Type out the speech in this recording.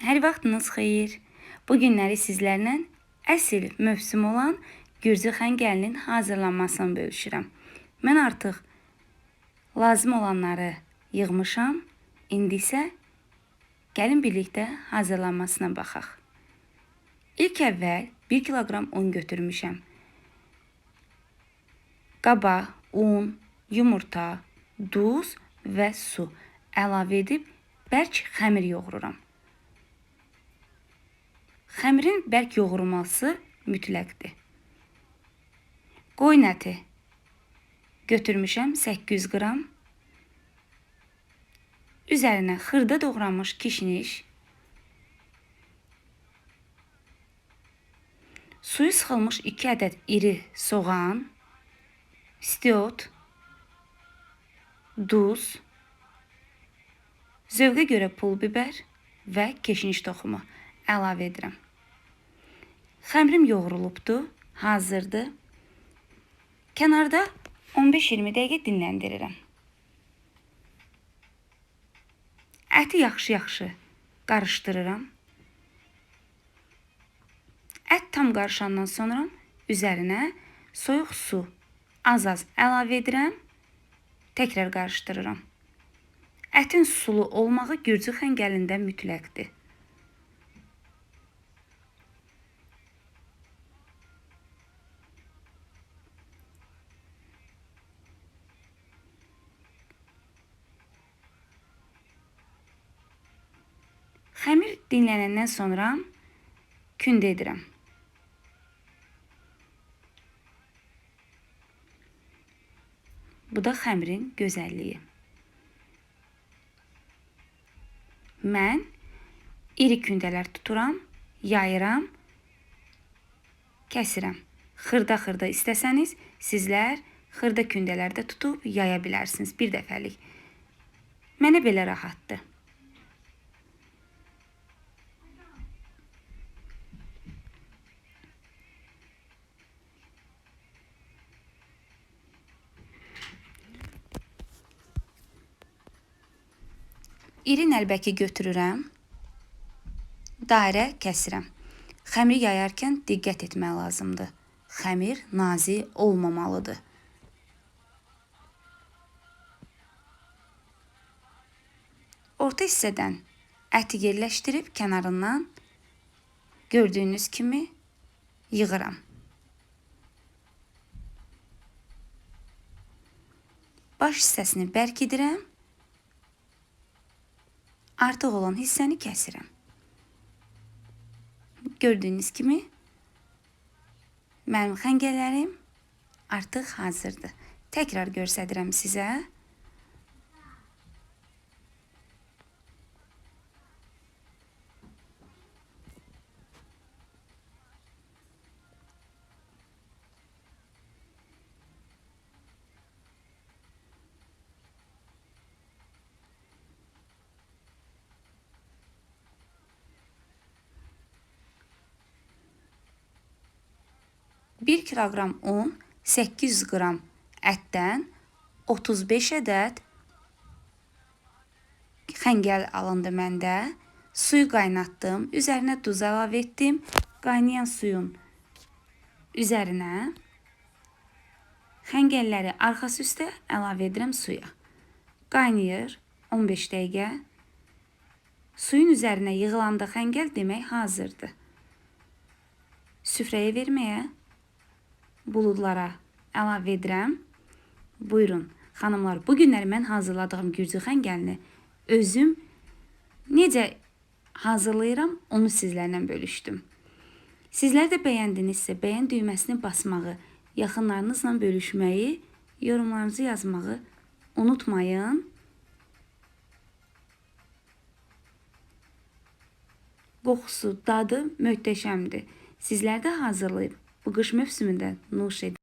Hər vaxtınız xeyir. Bu günləri sizlərlə əsl mövsüm olan Gürcü xəngəlinin hazırlanmasını bölüşürəm. Mən artıq lazım olanları yığmışam. İndi isə gəlin birlikdə hazırlanmasına baxaq. İlk əvvəl 1 kiloqram un götürmüşəm. Qaba un, yumurta, duz və su əlavə edib bərk xəmir yoğururam. Xəmirin bərk yoğurulması mütləqdir. Qoyun əti. Götürmüşəm 800 qram. Üzərinə xırda doğranmış kişniş, suyu sıxılmış 2 ədəd iri soğan, istiot, duz, zövqə görə pul biber və keşniş toxumu əlavə edirəm. Xəmirim yoğrulubdu, hazırdır. Kənarda 15-20 dəqiqə dinləndirirəm. Əti yaxşı-yaxşı qarışdırıram. Ət tam qarışandan sonra üzərinə soyuq su az-az əlavə edirəm. Təkrar qarışdırıram. Ətin sulu olmağı Gürcü xəngəlində mütləqdir. Xəmir dinlənəndən sonra kündə edirəm. Bu da xəmirin gözəlliyi. Mən iri kündələr tuturam, yayıram, kəsirəm. Xırda-xırda istəsəniz, sizlər xırda kündələrdə tutub yaya bilərsiniz bir dəfəlik. Mənə belə rahatdır. İri nəlbəki götürürəm. Dairə kəsirəm. Xəmiri yayarkən diqqət etmək lazımdır. Xəmir nazik olmamalıdır. Orta hissədən əti yerləşdirib kənarından gördüyünüz kimi yığıram. Baş hissəsini bərk edirəm artıq olan hissəni kəsirəm. Gördüyünüz kimi mənim xəngələrim artıq hazırdır. Təkrar göstərirəm sizə. Bir kilogram un, 800 qram ətdən 35 ədəd xəngəl alındı məndə. Suyu qaynatdım, üzərinə duz əlavə etdim. Qaynayan suyun üzərinə xəngəlləri arxası üstə əlavə edirəm suya. Qaynayır 15 dəqiqə. Suyun üzərinə yığılanda xəngəl demək hazırdır. Süfrəyə verməyə buludlara əlavə edirəm. Buyurun, xanımlar, bu günləri mən hazırladığım gürcü xəngəlini özüm necə hazırlayıram, onu sizlərlə bölüşdüm. Sizlər də bəyəndinizsə, bəyən düyməsini basmağı, yaxınlarınızla bölüşməyi, yorumlarınızı yazmağı unutmayın. Qoxusu, dadı möhtəşəmdir. Sizlər də hazırlayıb Păgâșmefsime de nu șed.